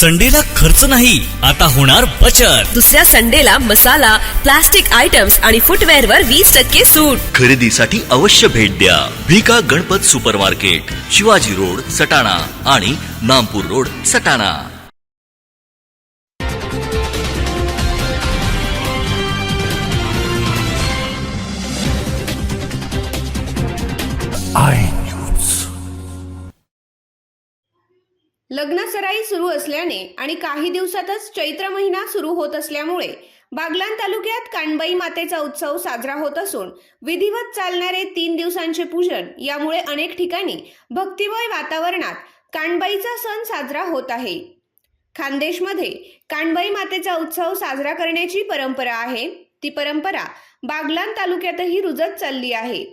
संडेला खर्च नाही आता होणार बचत. दुसऱ्या संडेला मसाला प्लास्टिक आयटम्स आणि फुटवेअर वर वीस टक्के सूट. खरेदीसाठी अवश्य भेट द्या. Bhika Ganpat super market Shivaji road Satana आणि नामपूर रोड सटाणा. लग्नसराई सुरू असल्याने आणि काही दिवसातच चैत्र महिना सुरू होत असल्यामुळे बागलान तालुक्यात काणबाई मातेचा उत्सव साजरा होत असून विधिवत चालणारे तीन दिवसांचे पूजन यामुळे अनेक ठिकाणी भक्तिमय वातावरणात काणबाईचा सण साजरा होत आहे. खानदेशमध्ये काणबाई मातेचा उत्सव साजरा करण्याची परंपरा आहे. ती परंपरा बागलान तालुक्यातही रुजत चालली आहे.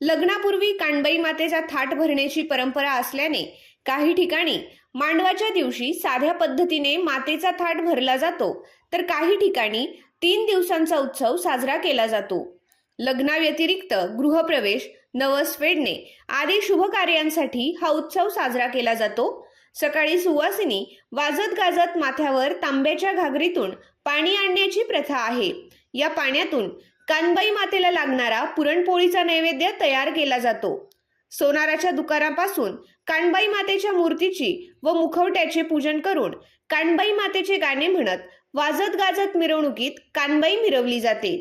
लग्नापूर्वी काणबाई मातेचा थाट भरण्याची परंपरा असल्याने काही ठिकाणी मांडवाच्या दिवशी साध्या पद्धतीने मातेचा थाट भरला जातो तर काही ठिकाणी तीन दिवसांचा उत्सव साजरा केला जातो. लग्नाव्यतिरिक्त गृहप्रवेश नवस फेडणे आदी शुभ कार्यांसाठी हा उत्सव साजरा केला जातो. सकाळी सुवासिनी वाजत गाजत माथ्यावर तांब्याच्या घागरीतून पाणी आणण्याची प्रथा आहे. या पाण्यातून कानबाई मातेला लागणारा पुरणपोळीचा नैवेद्य तयार केला जातो. सोनाराच्या दुकानापासून कानबाई मातेच्या मूर्तीची व मुखवट्याचे पूजन करून कानबाई मातेचे गाणे म्हणत वाजत गाजत मिरवणुकीत कानबाई मिरवली जाते.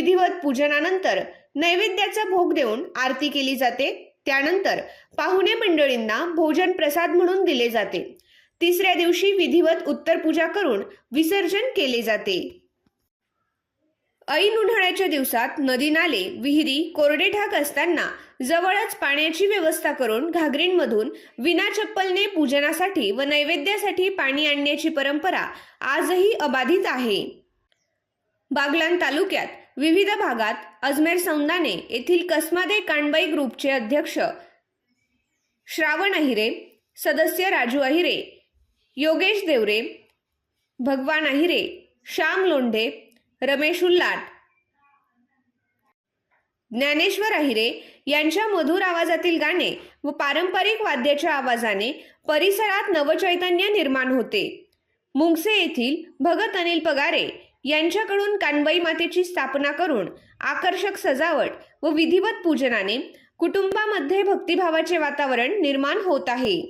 विधिवत पूजनानंतर नैवेद्याचा भोग देऊन आरती केली जाते. त्यानंतर पाहुणे मंडळींना भोजन प्रसाद म्हणून दिले जाते. तिसऱ्या दिवशी विधिवत उत्तर पूजा करून विसर्जन केले जाते. ऐन उन्हाळ्याच्या दिवसात नदी नाले विहिरी कोरडे ठाक असताना जवळच पाण्याची व्यवस्था करून घागरींमधून विना चप्पलने पूजनासाठी व नैवेद्यासाठी पाणी आणण्याची परंपरा आजही अबाधित आहे. बागलान तालुक्यात विविध भागात अजमेर सौंदाने येथील कसमादे काणबाई ग्रुपचे अध्यक्ष श्रावण अहिरे सदस्य राजू अहिरे योगेश देवरे भगवान अहिरे श्याम लोंढे रमेश उल्लाट ज्ञानेश्वर अहिरे यांच्या मधुर आवाजातील गाणे व पारंपरिक वाद्याच्या आवाजाने परिसरात नवचैतन्य निर्माण होते. मुंगसे येथील भगत अनिल पगारे यांच्याकडून कानबाई मातेची स्थापना करून आकर्षक सजावट व विधिवत पूजनाने कुटुंबामध्ये भक्तिभावाचे वातावरण निर्माण होत आहे.